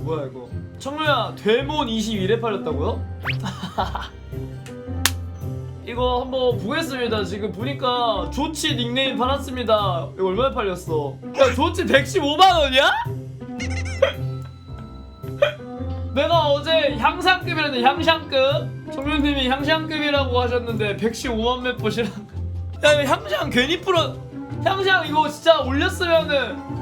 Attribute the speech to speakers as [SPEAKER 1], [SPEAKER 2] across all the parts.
[SPEAKER 1] 뭐야 이거? 청루야 데몬 21에 팔렸다고요? 이거 한번 보겠습니다. 지금 보니까 조치 닉네임 팔았습니다. 이거 얼마에 팔렸어? 야 조치 115만원이야? 내가 어제 향상급이라는데 향상급? 청루님이 향상급이라고 하셨는데 115만 몇 보시라고. 야 향상 괜히 풀어. 향상 이거 진짜 올렸으면은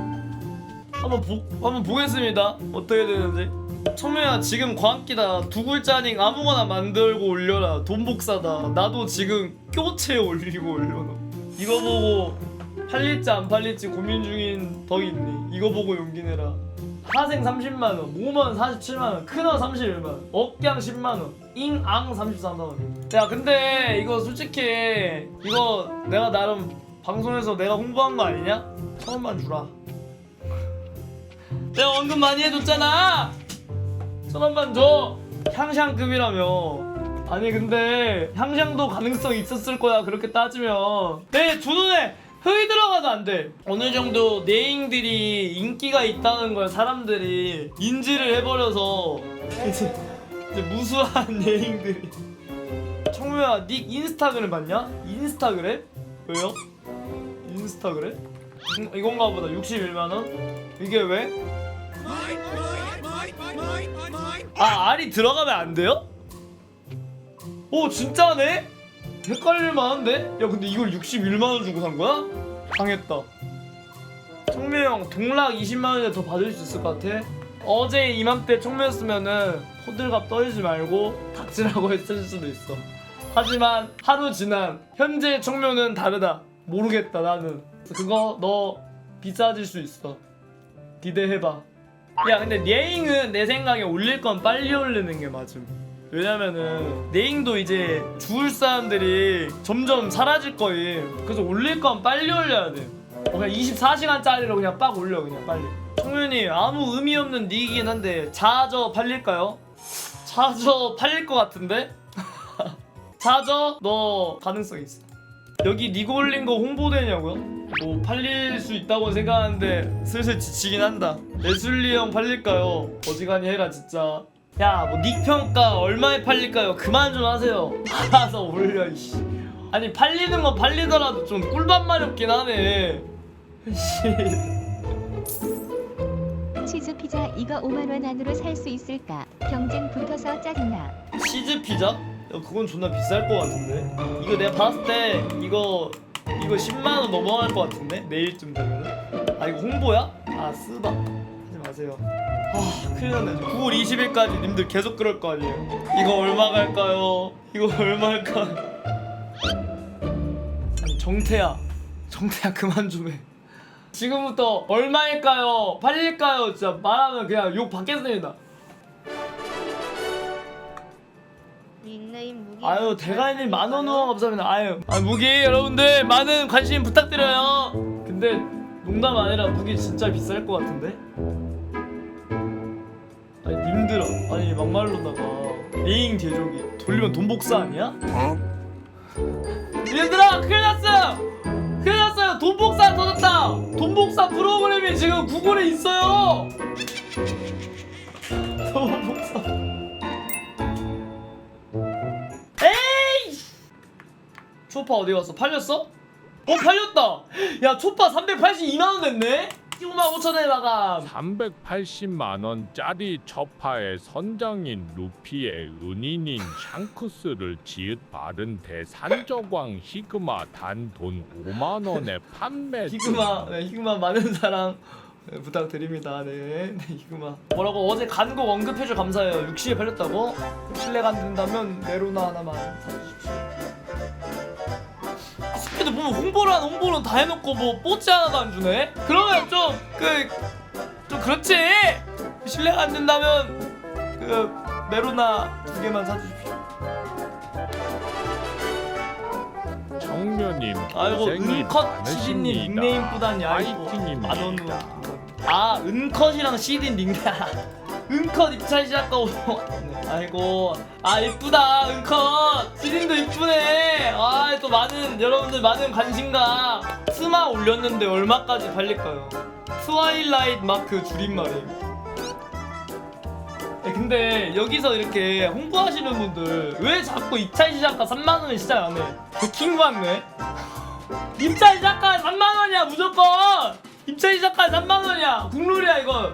[SPEAKER 1] 한번 보 한번 보겠습니다. 어떻게 되는지. 청명아 지금 광기다. 두 글자닝 아무거나 만들고 올려라. 돈 복사다. 나도 지금 껴채 올리고 올려놔 이거 보고 팔릴지 안 팔릴지 고민 중인 더 있니? 이거 보고 용기 내라. 하생 30만원 모먼 47만원 큰어 31만원 억양 10만원 잉앙 33만원. 야 근데 이거 솔직히 이거 내가 나름 방송에서 내가 홍보한 거 아니냐? 천원만 주라 내가 언급 많이 해줬잖아. 천 원만 줘. 향샹급이라며. 아니 근데 향샹도 가능성 있었을 거야 그렇게 따지면. 내 주눈에 흙이 들어가도 안 돼. 어느 정도 네임들이 인기가 있다는 걸 사람들이 인지를 해버려서 이제, 이제 무수한 네임들이. 청무야, 닉 인스타그램 봤냐? 인스타그램? 왜요? 인스타그램? 음, 이건가 보다 61만 원? 이게 왜? 아 알이 들어가면 안 돼요? 오 진짜네? 헷갈릴 만한데? 야 근데 이걸 61만원 주고 산 거야? 당했다 청매 형 동락 20만원에 더 받을 수 있을 것 같아? 어제 이맘때 청매였으면은 호들갑 떨지 말고 닥치라고 했을 수도 있어 하지만 하루 지난 현재 청묘는 다르다 모르겠다 나는 그거 너 비싸질 수 있어 기대해봐 야 근데 네잉은 내 생각에 올릴 건 빨리 올리는 게 맞음. 왜냐면은 네잉도 이제 주울 사람들이 점점 사라질 거임. 그래서 올릴 건 빨리 올려야 돼. 어, 그냥 24시간짜리로 그냥 빡 올려 그냥 빨리. 청윤이 아무 의미 없는 닉이긴 한데 자저 팔릴까요? 자저 팔릴 것 같은데? 자저 너 가능성 있어 여기 닉 올린 거 홍보되냐고요? 뭐 팔릴 수 있다고 생각하는데 슬슬 지치긴 한다 레슬리 형 팔릴까요? 어지간히 해라 진짜 야뭐 닉 평가 얼마에 팔릴까요? 그만 좀 하세요 알아서 올려 이씨 아니 팔리는 건 팔리더라도 좀 꿀밤말이 없긴 하네 씨
[SPEAKER 2] 치즈 피자 이거 5만 원 안으로 살 수 있을까? 경쟁 붙어서 짜증나.
[SPEAKER 1] 치즈 피자? 야 그건 존나 비쌀 것 같은데 이거 내가 봤을 때 이거 이거 10만 원 넘어갈 것 같은데 내일쯤 되면은 아 이거 홍보야? 아 쓰다 하지 마세요 아 큰일 났네 9월 20일까지 님들 계속 그럴 거 아니에요 이거 얼마 갈까요? 이거 얼마일까? 아니 정태야 정태야 그만 좀해 지금부터 얼마일까요? 팔릴까요? 진짜 말하면 그냥 욕 받겠습니다
[SPEAKER 3] 닉네임 무기
[SPEAKER 1] 아유 대가님 만원 후원 감사합니다 아유. 아, 무기 여러분들 많은 관심 부탁드려요. 근데 농담 아니라 무기 진짜 비쌀 것 같은데? 아니 님들 아니 막말로다가 레잉 제조기. 돌리면 돈 복사 아니야? 얘들아 큰일 났어요! 큰일 났어요! 돈 복사 터졌다! 돈 복사 프로그램이 지금 구글에 있어요 초파 어디 갔어? 팔렸어? 어 팔렸다! 야 초파 382만 원 됐네? 15만 5천 원에 마감
[SPEAKER 4] 380만 원짜리 처파의 선장인 루피의 은인인 샹크스를 지읒 바른 대산저광 히그마 단 돈 5만 원에 판매 중.
[SPEAKER 1] 히그마 네, 히그마 많은 사랑 네, 부탁드립니다 네, 네 히그마 뭐라고 어제 간곡 언급해줘 감사해요 60에 팔렸다고? 신뢰가 안 된다면 메로나 하나만 사주십시오 보면 홍보를 한 홍보는 다 해놓고 뭐 뽀찌 하나도 안 주네? 그러면 좀 그 좀 그렇지 신뢰가 안 된다면 그 메로나 두 개만 사주십시오
[SPEAKER 4] 정면님
[SPEAKER 1] 아이고
[SPEAKER 4] 고생이
[SPEAKER 1] 은컷 CD님
[SPEAKER 4] 많으십니다.
[SPEAKER 1] 닉네임 뿌다니 아이고
[SPEAKER 4] 파이팅입니다.
[SPEAKER 1] 만원으로 아 은컷이랑 CD 닉네임 은컷 입찰 시작하고 네, 아이고 아 이쁘다 은컷 CD도 이쁘네 아 또 많은 여러분들 많은 관심과 스마 올렸는데 얼마까지 팔릴까요 트와일라이트 마크 줄임말임 근데 여기서 이렇게 홍보하시는 분들 왜 자꾸 2차 시작가 3만 원에 시작 안 해? 킹 받네. 2차 시작가 3만 원이야 무조건. 2차 시작가 3만 원이야. 국룰이야 이거.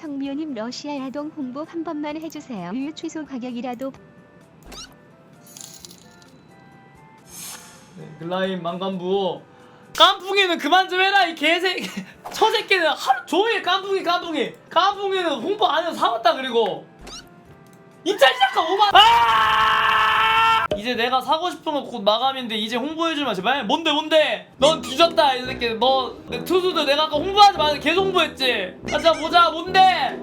[SPEAKER 2] 청미호님 러시아 야동 홍보 한 번만 해주세요. 유유 취소 가격이라도
[SPEAKER 1] 네, 글라임 망간부. 깐풍이는 그만 좀 해라 이 개새끼. 저 새끼는 하루 종일 깐풍이 깐풍이. 깐풍이는 홍보 안 해서 사왔다 그리고. 2차 시작가 5만. 아! 이제 내가 사고 싶은 거 곧 마감인데 이제 홍보해주마 제발. 뭔데 뭔데? 넌 뒤졌다 이 새끼. 너 내 투수도 내가 아까 홍보하지 말고 계속 홍보했지. 가자 보자 뭔데?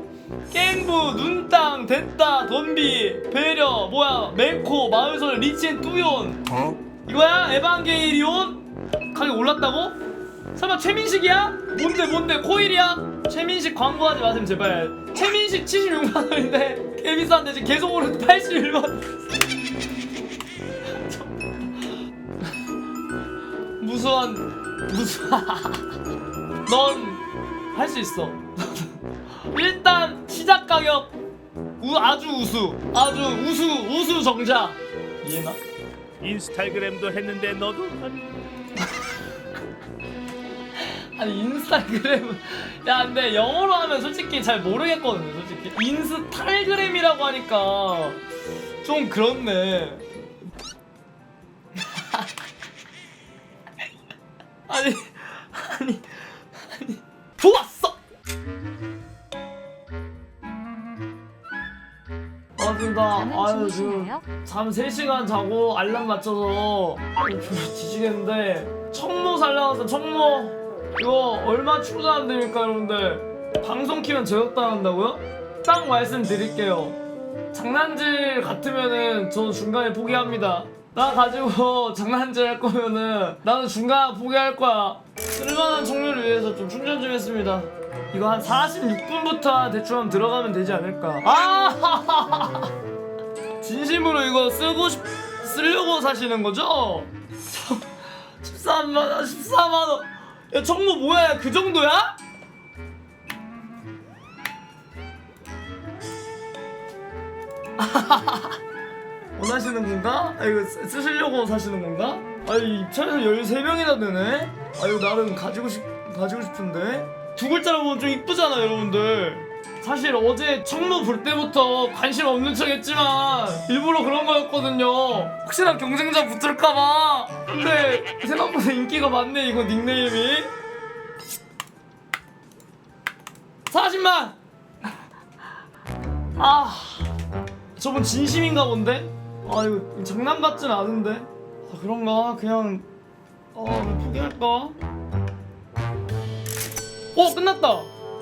[SPEAKER 1] 깽부, 눈땅, 됐다, 덤비, 배려, 뭐야, 멜코, 마을솔, 리치엔, 뚜yon 이거야? 에반게리온? 가격 올랐다고? 설마 최민식이야? 뭔데 뭔데 코일이야? 최민식 광고하지 마세요 제발 최민식 76만원인데 개 비싼데 지금 계속 오르는데 81만원 무수한 무수한 넌 할 수 있어. 일단 시작 가격. 우, 아주 우수. 아주 우수 우수 정자. 이해나?
[SPEAKER 3] 인스타그램도 했는데 너도
[SPEAKER 1] 아니 인스타그램 야 근데 영어로 하면 솔직히 잘 모르겠거든요 솔직히. 인스타그램이라고 하니까 좀 그렇네 아니 아니 아니. 좋았어! 맞습니다.
[SPEAKER 2] 잠은
[SPEAKER 1] 아유 지금
[SPEAKER 2] 주무시나요?
[SPEAKER 1] 잠 3시간 자고 알람 맞춰서 뒤지겠는데 청모 살려놨어 청모. 이거 얼마 충전하면 됩니까 여러분들? 방송 키면 제역당 한다고요? 딱 말씀드릴게요. 장난질 같으면은 저 중간에 포기합니다 나 가지고 장난질 할 거면은 나는 중간에 포기할 거야 쓸만한 청료를 위해서 좀 충전 좀 했습니다 이거 한 46분부터 대충 한번 들어가면 되지 않을까 아 진심으로 이거 쓰고 싶 쓰려고 사시는 거죠? 13만 원, 14만 원. 야 청모 뭐야? 그 정도야? 원하시는 건가? 아 이거 쓰, 쓰시려고 사시는 건가? 아이 입찰에서 13명이나 되네? 아 이거 나름 가지고 싶 가지고 싶은데 두 글자로 보면 좀 이쁘잖아 여러분들 사실 어제 청로 볼 때부터 관심 없는 척 했지만 일부러 그런 거였거든요 혹시나 경쟁자 붙을까봐 근데 생각보다 인기가 많네 이거 닉네임이 40만 아 저분 진심인가 본데? 아 이거 장난 같진 않은데? 아 그런가? 그냥 어 그냥 포기할까? 어 끝났다!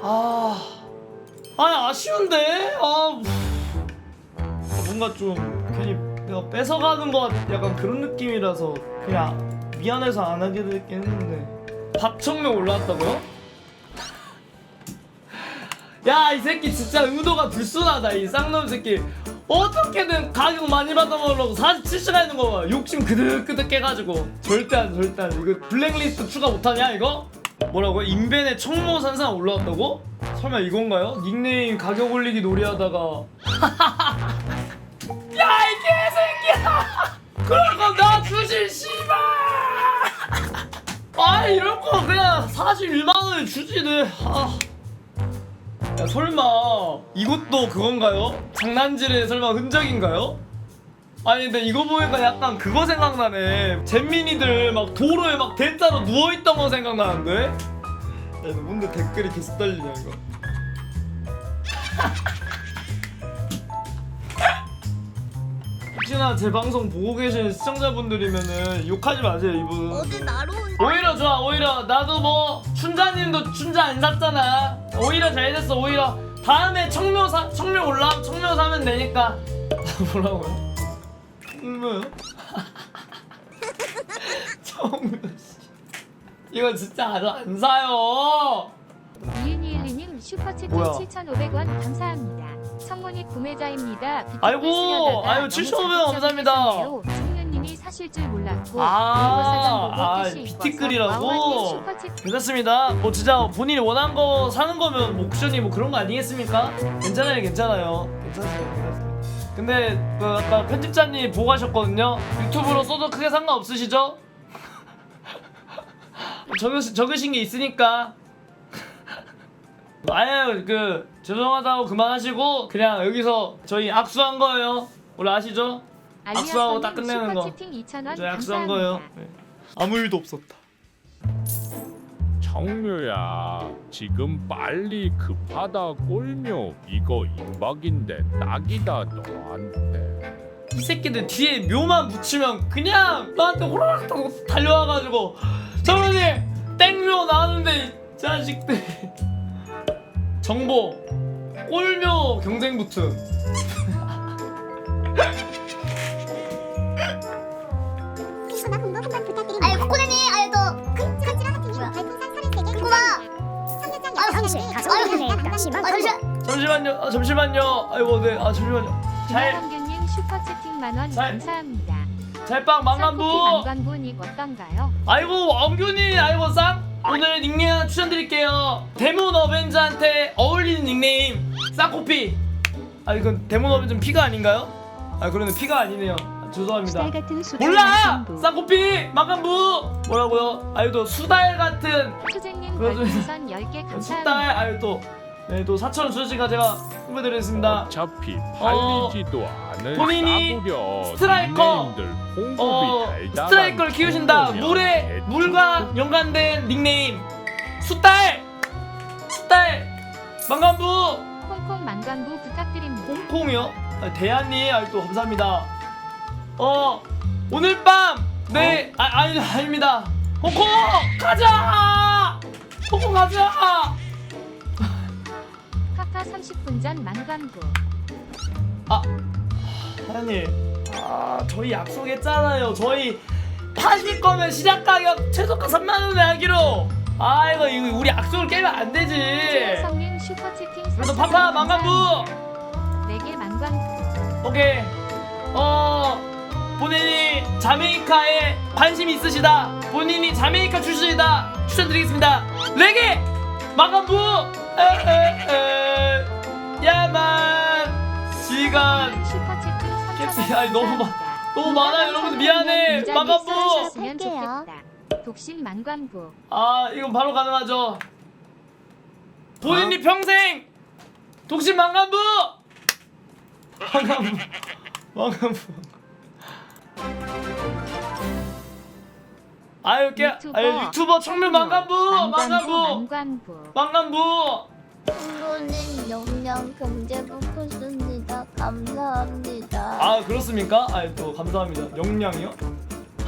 [SPEAKER 1] 아. 아니 아쉬운데? 아 뭔가 좀 괜히 내가 뺏어가는 것 같- 약간 그런 느낌이라서 그냥 미안해서 안 하게 됐긴 했는데. 박청명 올라왔다고요? 야 이 새끼 진짜 의도가 불순하다 이 쌍놈 새끼 어떻게든 가격 많이 받아먹으려고 47시간 있는 거 봐. 욕심 그득그득 깨가지고 절대 안 절대 안 이거 블랙리스트 추가 못하냐 이거? 뭐라고? 인벤에 청모 산상 올라왔다고? 설마 이건가요? 닉네임 가격 올리기 놀이하다가 야 이 개새끼야 그럴 거나 주지 씨발 아 이럴 거 그냥 41만 원에 주지 네 아. 야 설마 이것도 그건가요? 장난질의 설마 흔적인가요? 아니 근데 이거 보니까 약간 그거 생각나네 잼민이들 막 도로에 막 대자로 누워있던 거 생각나는데? 야 뭔데 댓글이 계속 달리냐 이거 혹시나 제 방송 보고 계신 시청자분들이면은 욕하지 마세요 이분
[SPEAKER 5] 어제 나로
[SPEAKER 1] 오히려 좋아 오히려 나도 뭐 춘자님도 춘자 안 샀잖아 오히려 잘 됐어 오히려 다음에 청묘 사 청묘 올라 청묘 사면 되니까 뭐라고요? 청묘요? 청묘 씨 이거 진짜 아주 안 사요
[SPEAKER 2] 이은이은님 슈퍼채트
[SPEAKER 1] 뭐야?
[SPEAKER 2] 7,500원 감사합니다. 성문이 구매자입니다.
[SPEAKER 1] 아이고, 아유, 7,500원 감사합니다.
[SPEAKER 2] 본인이 사실 줄 몰랐고
[SPEAKER 1] 아, 아,
[SPEAKER 2] 슈퍼챗
[SPEAKER 1] 괜찮습니다. 뭐 진짜 본인이 원한 거 사는 거면 뭐 옵션이 뭐 그런 거 아니겠습니까? 괜찮아요, 괜찮아요. 괜찮아요. 괜찮아요. 근데 그 아까 편집자님 보고 하셨거든요. 유튜브로 써도 크게 상관없으시죠? 적으신, 적으신 게 있으니까. 아예 그 죄송하다고 그만하시고 그냥 여기서 저희 악수한 거예요. 원래 아시죠? 악수하고 딱 끝내는 거.
[SPEAKER 2] 슈퍼채팅 2,000원
[SPEAKER 1] 저희 악수한. 거예요. 네. 아무 일도 없었다.
[SPEAKER 4] 청묘야 지금 빨리 급하다 꼴묘 이거 임박인데 딱이다 너한테
[SPEAKER 1] 이 새끼들 뒤에 묘만 붙이면 그냥 나한테 호라락 하고 달려와가지고 정원님 땡묘 나왔는데 이 자식들 정보 꼴묘 경쟁 붙음
[SPEAKER 5] 심한 아 잠시만.
[SPEAKER 1] 잠시만요. 아, 잠시만요. 아이고 네 아 잠시만요. 잘.
[SPEAKER 2] 김한규님 슈퍼채팅 만원.
[SPEAKER 1] 잘-
[SPEAKER 2] 감사합니다.
[SPEAKER 1] 잘빵 망간부.
[SPEAKER 2] 만관분이 어떤가요?
[SPEAKER 1] 아이고 왕균이 아이고 쌍. 오늘 닉네임 하나 추천드릴게요. 데몬 어벤져한테 어울리는 닉네임. 쌍코피. 아 이건 데몬 어벤져 피가 아닌가요? 아 그러네 피가 아니네요. 아, 죄송합니다.
[SPEAKER 2] 수달 같은 수달
[SPEAKER 1] 몰라. 쌍코피 망간부. 뭐라고요? 아유 또 수달 같은. 그거 좀-
[SPEAKER 2] 별풍선 10개
[SPEAKER 1] 수달
[SPEAKER 2] 감사합니다.
[SPEAKER 1] 아유 또 네, 또 4천 수지가 제가 후배드리겠습니다.
[SPEAKER 4] 어차피
[SPEAKER 1] 어,
[SPEAKER 4] 팔리지도 않을
[SPEAKER 1] 본인이 스트라이커,
[SPEAKER 4] 닉네임들 홍보비
[SPEAKER 1] 어 스트라이커를 키우신다. 물에 물과 연관된 닉네임. 수달! 수달! 망간부!
[SPEAKER 2] 콩콩 만관부 부탁드립니다.
[SPEAKER 1] 홍콩이요? 아, 대한님 아, 또 감사합니다. 어 오늘 밤네. 아, 아니 아닙니다. 홍콩! 가자! 홍콩 가자
[SPEAKER 2] 30분 전 만관부.
[SPEAKER 1] 사장님. 아 저희 약속했잖아요. 저희 파실 거면 시작 가격 최저가 3만 원에 하기로. 아 이거 이거 우리 약속을 깨면 안 되지.
[SPEAKER 2] 최성님 슈퍼채팅
[SPEAKER 1] 그래도
[SPEAKER 2] 30분
[SPEAKER 1] 파파 망간부.
[SPEAKER 2] 4개 만관부.
[SPEAKER 1] 오케이. 어 본인이 자메이카에 관심 있으시다. 본인이 자메이카 출신이다. 추천드리겠습니다. 레게 마감부 야만! 시간!
[SPEAKER 2] 슈퍼채팅 3,000원
[SPEAKER 1] 캡틴, 아니, 너무 많- 너무 많아 여러분들. 미안해. 마감부.
[SPEAKER 2] 독신 만관부.
[SPEAKER 1] 아 이건 바로 가능하죠. 본인이 평생 독신 망간부! 망간부. 망간부 아유 깨
[SPEAKER 2] 유튜버,
[SPEAKER 1] 아유 유튜버 청면 망간부 망간부.
[SPEAKER 2] 만관부.
[SPEAKER 1] 망간부.
[SPEAKER 5] 친구는 영영 경제부 푸습니다. 감사합니다.
[SPEAKER 1] 아 그렇습니까? 아유 또 감사합니다. 영양이요?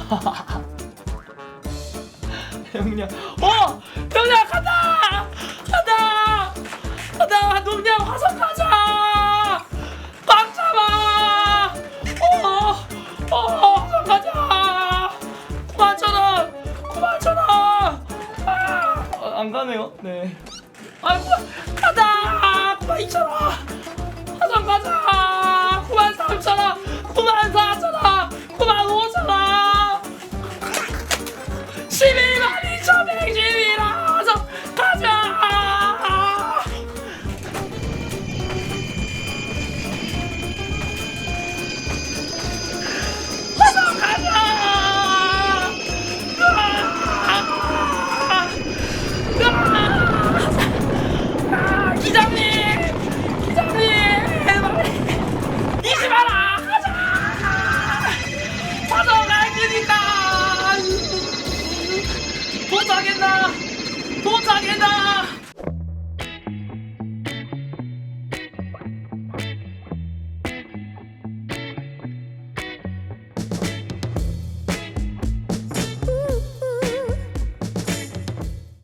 [SPEAKER 1] 영양. 어! 영양 간다 간다 간다 농양 화성 가자 가네요? 네. 아이고 가다 9만 2천 원 화성 가자! 9만 3천원 9만 3